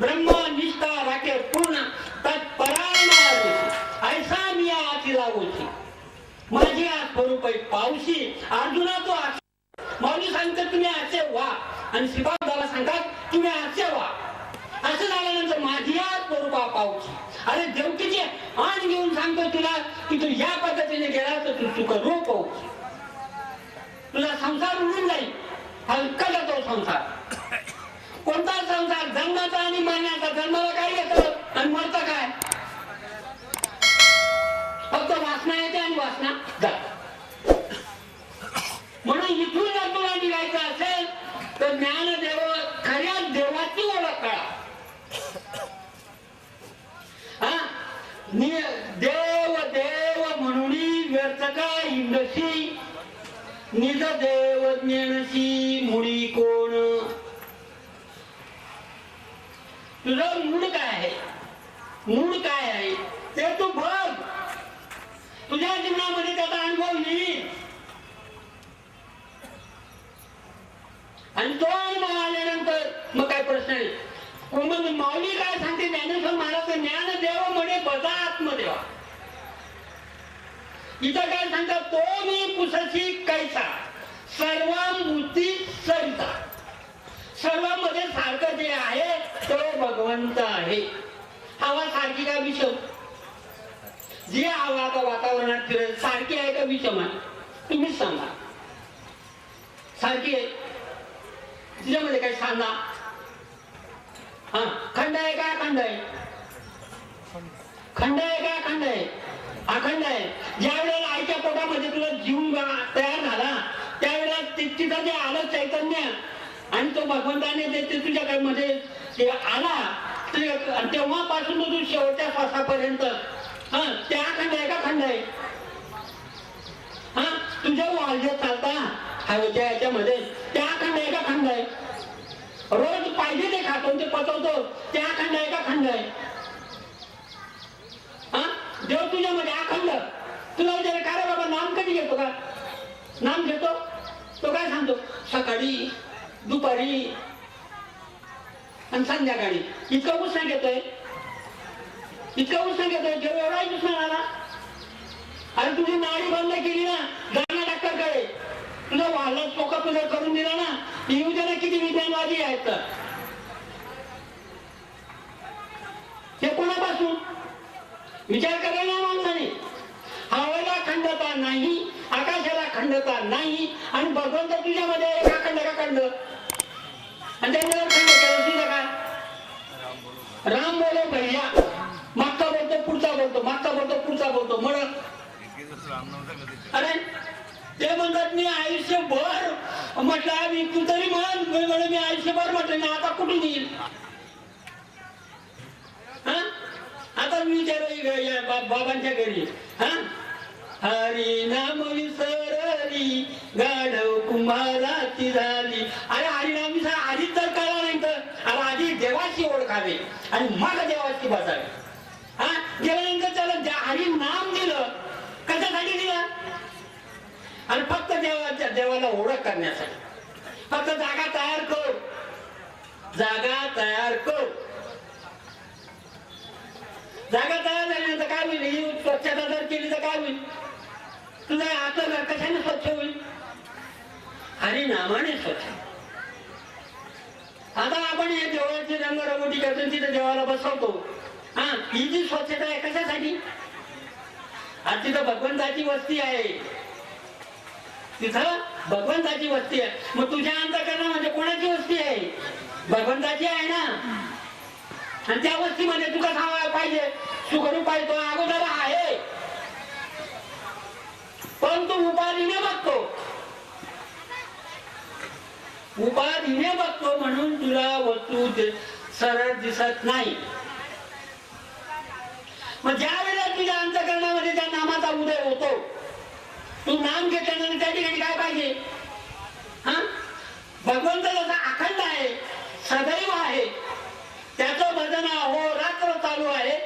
ब्रह्म निष्ठा राखे पूर्ण तत्परायण ऐसा मी आती लागोची माझे आज स्वरूप पावशी. अर्जुना तो माऊली सांगतात तुम्ही असे व्हा. आणि श्रीपादाला सांगतात तुम्ही असे व्हा. असं झाल्यानंतर माझी आज स्वरूपा पावशी. अरे देवकीचे आण घेऊन सांगतो तुला की तू या पद्धतीने गेला तर तू सुख रूप होऊ तुझा संसार उडून जाईल. हलका जातो संसार. कोणता संसार? जन्माचा आणि मरण्याचा जन्माला काय येतं? आणि मरतं काय? फक्त वासना येते आणि वासना जात. म्हणून इथून जर तुला निघायचं असेल तर ज्ञानदेव खऱ्या देवाची ओळख कळा हा? देव देव म्हणून व्यर्थ काय? इंदशी निज देव ज्ञानशी मुळी को तुझं मूळ काय आहे? मूळ काय आहे? ते तू बघ. तुझ्या जीवनामध्ये त्याचा अनुभव नाही आणि तो अनुभव आल्यानंतर मग काय प्रश्न आहे? माऊली काय सांगते? ज्ञानेश्वर महाराज ज्ञान देव म्हणे बजा आत्मदेवा. इथं काय सांगतात? तो मी पुसशी कैसा? सर्व मूर्ती सरिता. सर्वांमध्ये सारखं जे आहे तो भगवंत आहे हवा सारखी का विषम? जे हवा आता वातावरणात फिरत सारखी आहे का विषम आहे तुम्हीच सांगा. सारखी आहे? तिच्यामध्ये काय सांगा. हा खंड आहे का खंड आहे? खंड आहे का खंड आहे? अखंड आहे. ज्या वेळेला आईच्या पोटामध्ये तुला जीव तयार झाला त्यावेळेला तिथं जे आलं चैतन्य आणि तो भगवंताने ते ते मध्ये ते आला तेव्हापासून तू शेवटच्या श्वासापर्यंत. हा त्या खंड आहे का खंड आहे? हा तुझ्या वालजे चालता हवेच्या याच्यामध्ये. त्या खंड आहे का खंड आहे? रोज पाहिजे ते खातो ते पचवतो. त्या खंड आहे का खंड आहे हा देव तुझ्यामध्ये अखंड तुला विचार का रे बाबा नाम कधी घेतो का नाम घेतो तो काय सांगतो सकाळी दुपारी आणि संध्याकाळी. इतका उत्साह घेतोय इतका उत्साह घेतोय जेव्हा एवढा उष्णा आला अरे तुझी नाळी बंद केली ना जाणार डॉक्टरकडे तुझा वाढला चोका तुझा करून दिला ना युजना किती विज्ञानवादी आहेत तर हे कोणापासून? विचार करायला माणसाने. हवेला खंडता नाही आकाशाला खंडता नाही आणि भगवंत तुझ्यामध्ये एका खंड का खंड? आणि त्याच्यावर राम बोलो भैया मागचा बोलतो पुढचा बोलतो मागचा बोलतो पुढचा बोलतो म्हणत अरे ते म्हणतात मी आयुष्यभर म्हटलं मी तू तरी म्हण मी मी आयुष्यभर म्हटलं ना आता कुठून येईल? हा? आता मी विचार या बाबांच्या घरी. हा? हरी नाम विसरली गाढव कुंभाराची झाली. अरे हरिनाम विसर आधीच जर कळला नाही तर अरे आधी देवाची ओळखावी आणि मग देवाची बसावी. हा? गेल्यानंतर त्याला हरी नाम दिलं कशासाठी दिलं? आणि फक्त देवाच्या देवाला ओळख करण्यासाठी. फक्त जागा तयार कर. जागा तयार कर. जागा तयार झाल्यानंतर काय होईल? ही स्वच्छता जर केली तर काय होईल? तुझा आता कशाने स्वच्छ होईल? आणि नामाने स्वच्छ. आता आपण हे देवळाची रंगरंगोटी करतो तिथे देवाला बसवतो. हा ही जी स्वच्छता आहे कशासाठी? आज तिथं भगवंताची वस्ती आहे. तिथं भगवंताची वस्ती आहे. मग तुझ्या अंतकरणामध्ये म्हणजे कोणाची वस्ती आहे? भगवंताची आहे ना? आणि त्या वस्तीमध्ये तू कसा पाहिजे सुखरूप करू पाहिजे अगोदर आहे. पण तू उपाधीने बघतो. उपाधीने बघतो म्हणून तुला वस्तू सरळ दिसत नाही. मग ज्या वेळेला तुझ्या अंतकरणामध्ये त्या नामाचा उदय होतो तू नाम घेतल्यानंतर त्या ठिकाणी काय पाहिजे? हा? भगवंत जसा अखंड आहे सदैव आहे त्याचं भजन हो रात्र चालू आहे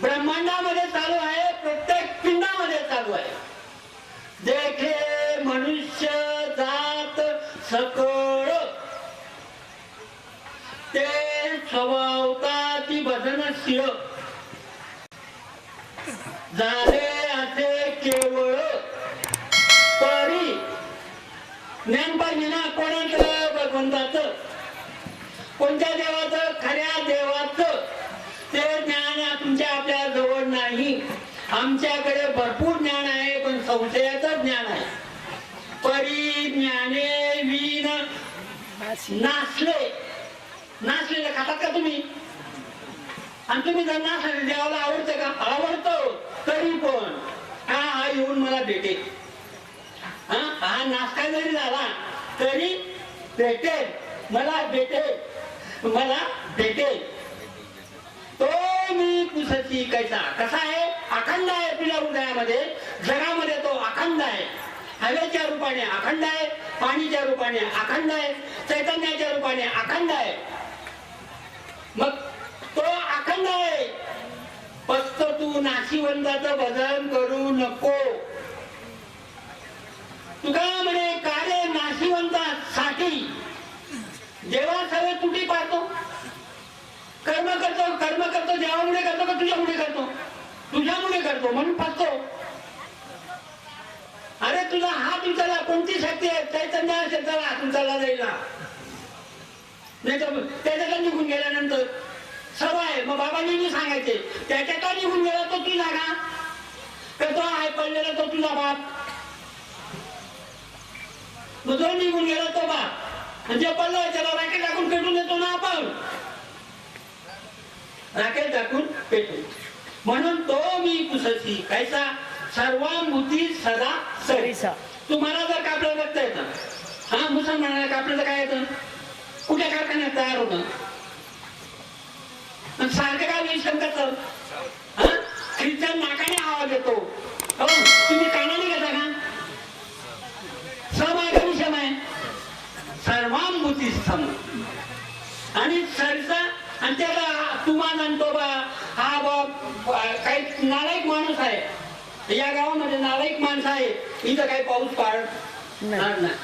ब्रह्मांडामध्ये चालू आहे प्रत्येक पिंडामध्ये चालू आहे. देखे मनुष्य जात सकळ ते भजन शिळ झाले असे केवळ. परी. ज्ञान पाहिजे ना कोणाचं भगवंताचं? कोणत्या देवाचं? खऱ्या देवाचं. ते ज्ञान तुमच्या आपल्या जवळ नाही. आमच्याकडे भरपूर ज्ञान आहे पण संशयाचं ज्ञान आहे. परी ज्ञाने विन नाचले नाचलेलं खातात का तुम्ही? आणि तुम्ही जर नाचले देवाला आवडतं का? आवडतो. तरी पण. हा हा येऊन मला भेटेल. हा हा जरी झाला तरी भेटेल. मला भेटेल. मला भेटेल. तो मी कुसची कैसा? कसा आहे? अखंड आहे तुझ्या हृदयामध्ये. जगामध्ये तो अखंड आहे. हवेच्या रूपाने अखंड आहे. पाणीच्या रूपाने अखंड आहे. चैतन्याच्या रूपाने अखंड आहे. मग तो अखंड आहे. फक्त तू नाशिवंताचं भजन करू नको. तुका म्हणे कार्य नाशिवंतासाठी? जेव्हा सगळे तुटी पाहतो कर्म करतो कर्म करतो देवामुळे करतो का तुझ्यामुळे करतो? तुझ्यामुळे करतो म्हणून फसतो. अरे तुझा हात उचलला कोणती शक्ती आहे? चैतन्य असेल तर हात उचलला जाईल. ना नाही तर त्याच्याकडे निघून गेल्यानंतर सवय मग बाबांनी सांगायचे त्याच्याकडे निघून गेला तो तुझा का? तर तो आहे पडलेला तो तुझा बाप? मग जो निघून गेला तो बाप. म्हणजे पडलं त्याला राकेट टाकून पेटून देतो ना आपण. राकेट टाकून पेटून. म्हणून तो मी कुससी कैसा? सर्वांभूती सदा सरी. सरीसा. तुम्हाला जर कापलं बघता येतं. हा मुसलमानाला कापलं काय येतं? कुठल्या कारखान्यात तयार होतं आणि सारखं काय विषमताचं हा? ख्रिश्चन नाकाने आवाज येतो. हो तुम्ही कानाने घेता का? सम आहे का विषम आहे. सर्वांभूती सम. आणि सरसा आणि त्याला तुमान आणतो बा हा बा काही नालायक माणूस आहे. या गावामध्ये नालायक माणसं आहे. इथं काही पाऊस पाडणार नाही.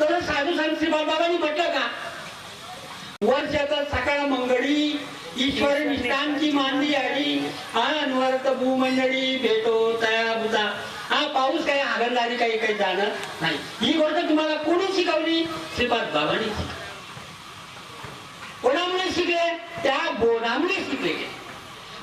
तर साधू संत श्रीपाद बाबांनी म्हटलं का ईश्वर निष्ठांची मानली आली हा अनवरत भूमंडळी भेटो तया बुजा हा पाऊस काही आगंदारी काही काही जाणार नाही. ही गोष्ट तुम्हाला कोणी शिकवली? श्रीपाद बाबांनी शिकवली. कोणामुळे शिकले? त्या बोधामुळे शिकले.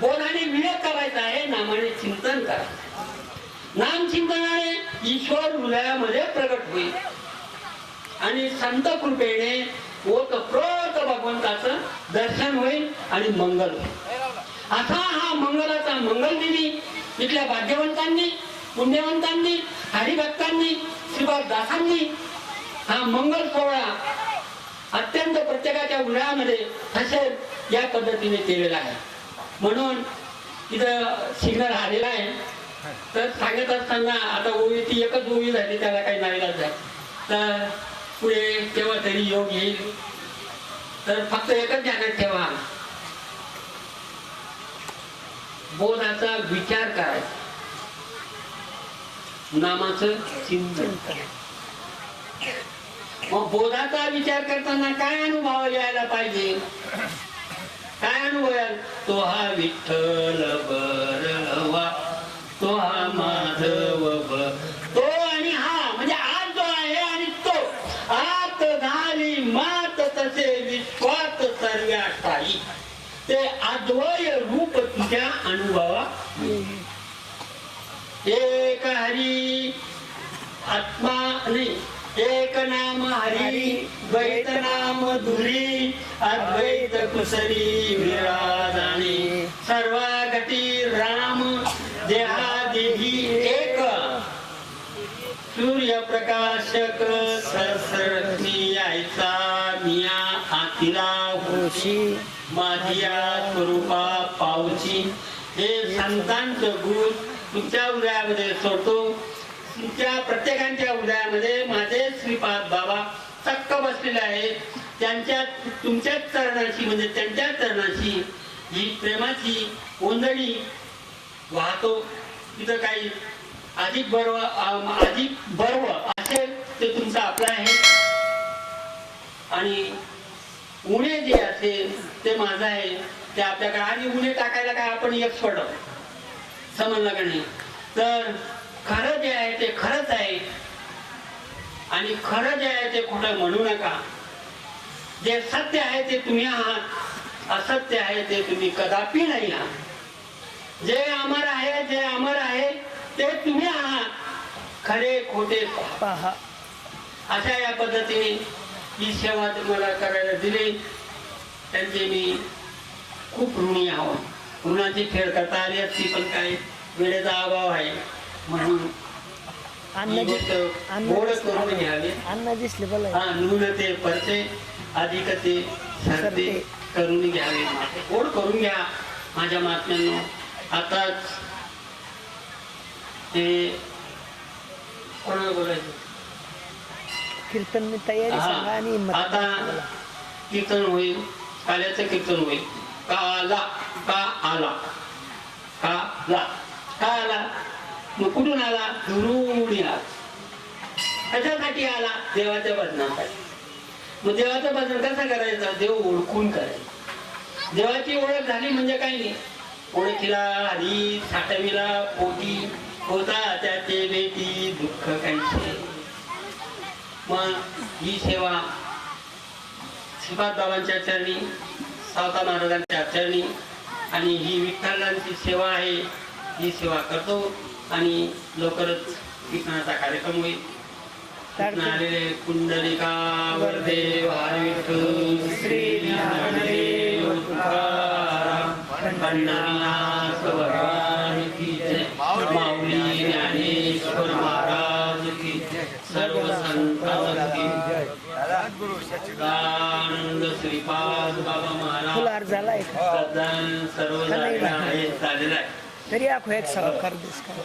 बोधाने विवेक करायचा आहे नामाने चिंतन करायचं नाम चिंतनाने ईश्वर हृदयामध्ये प्रगट होईल. आणि संत कृपेने ओतप्रोत भगवंताचं दर्शन होईल आणि मंगल होईल. असा हा मंगलाचा मंगल दिली इथल्या भाग्यवंतांनी पुण्यवंतांनी हरिभक्तांनी श्रीपाद दासांनी हा मंगल सोहळा अत्यंत प्रत्येकाच्या उन्हाळ्यामध्ये हसेल या पद्धतीने केलेला आहे. म्हणून इथं सिग्नल आलेला आहे. तर सांगत असताना आता ओवी ती एकच ओवी झाली त्याला काही नाही. आहे तर पुढे केव्हा तरी योग येईल. तर फक्त एकच ध्यानात ठेवा. बोधाचा विचार करायचा नामाचं चिंतन मग बोधाचा विचार करताना काय अनुभव यायला पाहिजे? काय अनुभव याल? तो हा विठ्ठल बरवा तो हा माधव बर तसे विश्वास सर्व्या ठाई ते अद्वय रूप तुझ्या अनुभवा. एक हरी आत्मा नाही एक नाम हरी द्वैत नाम धुरी अद्वैत कुसरी विराजाने. सर्वा गती राम देहादेही एक. सूर्यप्रकाशक सहस्रश्री यायचा. आतिला होशी माझिया स्वरूपा पावची हे संतांचं गुण तुमच्या हृदयामध्ये सोडतो. तुमच्या प्रत्येकांच्या हृदयामध्ये माझे श्रीपाद बाबा चक्क बसलेले आहेत. त्यांच्या तुमच्याच चरणाशी म्हणजे त्यांच्या चरणाशी ही प्रेमाची ओंजळी वाहतो. तिथं काही अधिक बर्व अधिक बर्व असेल ते तुमचं आपलं आहे आणि उणे जे असेल ते माझं आहे. ते आपल्याकडे आणि उणे टाकायला काय आपण एक आहोत. समजलं का नाही? तर खरं जे आहे ते खरंच आहे. आणि खरं जे आहे ते खोटं म्हणू नका. जे सत्य आहे ते तुम्ही आहात. असत्य आहे ते तुम्ही कदापि नाही आहात. जे अमर आहे जे अमर आहे ते तुम्ही आहात. खरे खोटे पहा. अशा या पद्धतीने ही सेवा तुम्हाला करायला दिली. त्यांचे मी खूप ऋणी आहोत. ऋणाची फेड करता आली असती पण काय वेळेचा अभाव आहे. म्हणून करून. घ्यावी. हा न्यून ते परते अधिक ते सरते. करून घ्यावे. गोड करून घ्या माझ्या महात्म्यांनो आताच ते कोणाला बोलायचं? कीर्तन मी तयारी सांगा आणि आता. कीर्तन होईल काल्याचं कीर्तन होईल. का आला का आला का ला का आला मग कुठून आला? दुरून आला. कशासाठी आला? देवाच्या भजनासाठी मग देवाचं भजन कसं करायचं? देव ओळखून करायचं. देवाची ओळख झाली म्हणजे काही नाही. ओळखीला हरी साठविला पोटी होता त्याचे बेटी दुःख काहीचे मग ही सेवा श्रीपाद बाबांच्या चरणी सावता महाराजांच्या चरणी आणि ही विठ्ठलांची सेवा आहे ही सेवा करतो आणि लवकरच कीर्तनाचा कार्यक्रम होईल. आलेले कुंडलिका वरदे विठ्ठल श्री ज्ञानदेव पंढरीनाथ सच्चिदानंद श्रीपाद बाबा महाराज फुलार झालाय का सदान सर्व झालेलं आहे झालेलं आहे तरी आखो एक सगळं कर दिस का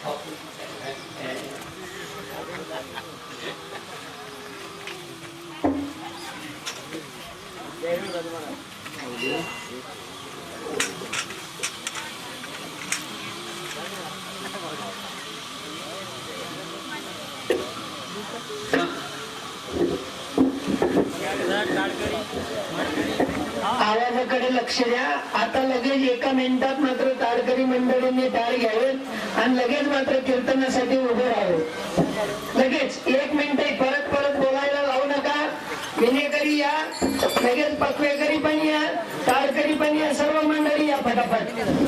आवाजाकडे लक्ष द्या. आता लगेच एका मिनिटात मात्र तारकरी मंडळींनी ताळ घ्यावेत आणि लगेच मात्र कीर्तनासाठी उभे राहावे. लगेच एक मिनिट परत परत बोलायला लावू नका. विनेकरी या लगेच पक्वेकरी पण या तारकरी पण या सर्व मंडळी या फटाफट.